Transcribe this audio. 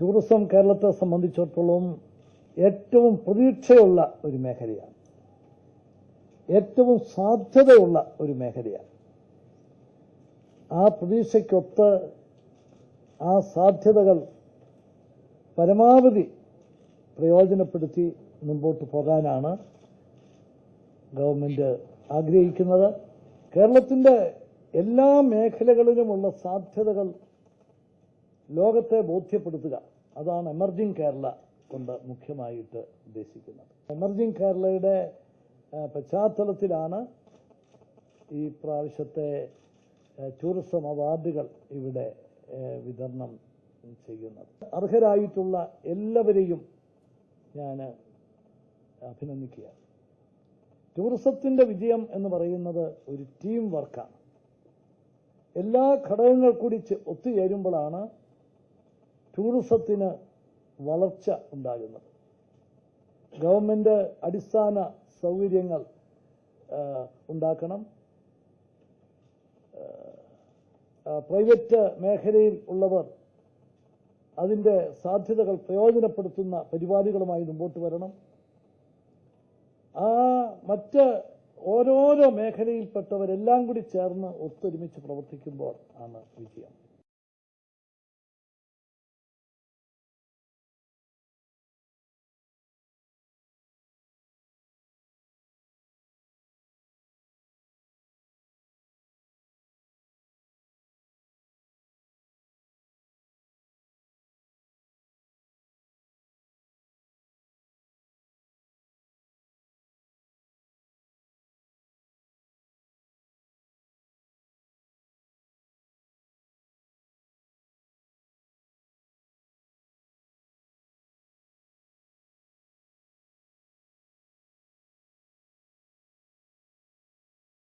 Tourism കേരളത്തെ സംബന്ധിച്ചിടത്തോളം ഏറ്റവും പ്രതീക്ഷയുള്ള ഒരു മേഖലയാണ്. ഏറ്റവും സാധ്യതയുള്ള ഒരു മേഖലയാണ്. ആ പ്രതീക്ഷയ്ക്കൊത്ത് ആ സാധ്യതകൾ പരമാവധി പ്രയോജനപ്പെടുത്തി മുമ്പോട്ട് പോകാനാണ് ഗവൺമെന്റ് ആഗ്രഹിക്കുന്നത്. കേരളത്തിന്റെ എല്ലാ മേഖലകളിലുമുള്ള സാധ്യതകൾ ലോകത്തെ ബോധ്യപ്പെടുത്തുക. അതാണ് എമർജിംഗ് കേരള കൊണ്ട് മുഖ്യമായിട്ട് ഉദ്ദേശിക്കുന്നത്. എമർജിംഗ് കേരളയുടെ പശ്ചാത്തലത്തിലാണ് ഈ പ്രാവശ്യത്തെ ടൂറിസം അവാർഡുകൾ ഇവിടെ വിതരണം ചെയ്യുന്നത്. അർഹരായിട്ടുള്ള എല്ലാവരെയും ഞാൻ അഭിനന്ദിക്കുക ടൂറിസത്തിന്റെ വിജയം എന്ന് പറയുന്നത് ഒരു ടീം വർക്കാണ്. എല്ലാ ഘടകങ്ങൾ കൂടി ഒത്തുചേരുമ്പോഴാണ് ടൂറിസത്തിന് വളർച്ച ഉണ്ടാകുന്നത്. ഗവൺമെന്റ് അടിസ്ഥാന സൗകര്യങ്ങൾ ഉണ്ടാക്കണം. പ്രൈവറ്റ് മേഖലയിൽ ഉള്ളവർ അതിന്റെ സാധ്യതകൾ പ്രയോജനപ്പെടുത്തുന്ന പരിപാടികളുമായി മുമ്പോട്ട് വരണം. ആ മറ്റ് ഓരോരോ മേഖലയിൽപ്പെട്ടവരെല്ലാം കൂടി ചേർന്ന് ഒത്തൊരുമിച്ച് പ്രവർത്തിക്കുമ്പോൾ ആണ് വിജയം.